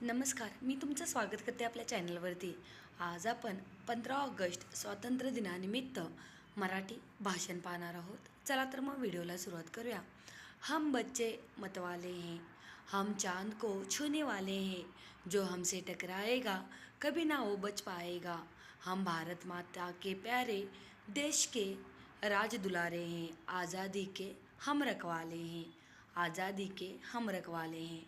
नमस्कार मी तुमचं स्वागत करते आपल्या चॅनलवरती. आज आपण पंधरा ऑगस्ट स्वातंत्र्य दिनानिमित्त मराठी भाषण पाहणार आहोत. चला तर मग व्हिडिओला सुरुवात करूया. हम बच्चे मतवाले हैं हम चांद को छूने वाले हैं जो हमसे टकराएगा कभी ना वो बच पाएगा. हम भारत माता के प्यारे देश के राज दुलारे हैं आज़ादी के हम रखवाले हैं आज़ादी के हम रखवाले हैं.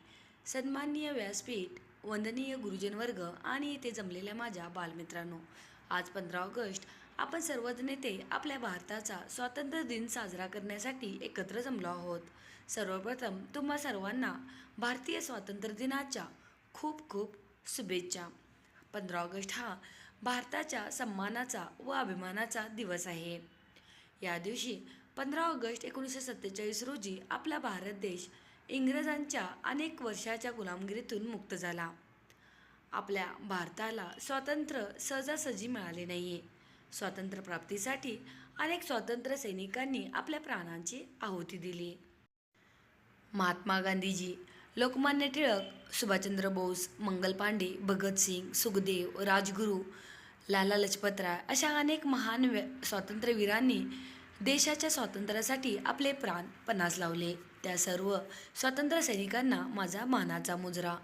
सन्माननीय व्यासपीठ वंदनीय गुरुजनवर्ग आणि इथे जमलेल्या माझ्या बालमित्रांनो आज पंधरा ऑगस्ट आपण सर्वच नेते आपल्या भारताचा स्वातंत्र्य दिन साजरा करण्यासाठी एकत्र जमलो आहोत. सर्वप्रथम तुम्हा सर्वांना भारतीय स्वातंत्र्य दिनाच्या खूप खूप शुभेच्छा. पंधरा ऑगस्ट हा भारताच्या सन्मानाचा व अभिमानाचा दिवस आहे. या दिवशी पंधरा ऑगस्ट एकोणीसशे सत्तेचाळीस रोजी आपला भारत देश इंग्रजांच्या अनेक वर्षाच्या गुलामगिरीतून मुक्त झाला. आपल्या भारताला स्वातंत्र्य सहजासहजी मिळाले नाही आहे स्वातंत्र्य प्राप्तीसाठी अनेक स्वातंत्र्य सैनिकांनी आपल्या प्राणांची आहुती दिली. महात्मा गांधीजी लोकमान्य टिळक सुभाषचंद्र बोस मंगल पांडे भगतसिंग सुखदेव राजगुरू लाला लजपतराय अशा अनेक महान व्य स्वातंत्र्यवीरांनी देशाच्या स्वातंत्र्यासाठी आपले प्राण पणास लावले. त्या सर्व स्वातंत्र्य सैनिकांना माझा मानाचा मुजरा.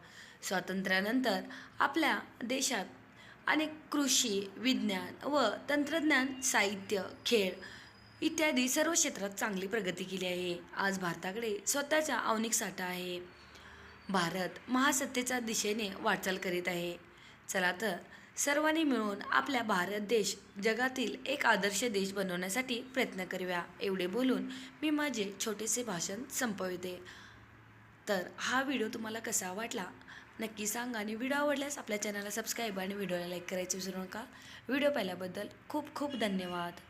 स्वातंत्र्यानंतर आपल्या देशात अनेक कृषी विज्ञान व तंत्रज्ञान साहित्य खेळ इत्यादी सर्व क्षेत्रात चांगली प्रगती केली आहे. आज भारताकडे स्वतःचा आव्हानिक साठा आहे. भारत महासत्तेच्या दिशेने वाटचाल करीत आहे. चला तर सर्वांनी मिळून आपल्या भारत देश जगातील एक आदर्श देश बनवण्यासाठी प्रयत्न करूया. एवढे बोलून मी माझे छोटेसे भाषण संपविते. तर हा व्हिडिओ तुम्हाला कसा वाटला? नक्की सांगा आणि व्हिडिओ आवडल्यास आपल्या चॅनलला सबस्क्राईब आणि व्हिडिओला लाईक करायचे विसरू नका. व्हिडिओ पाहिल्याबद्दल खूप खूप धन्यवाद.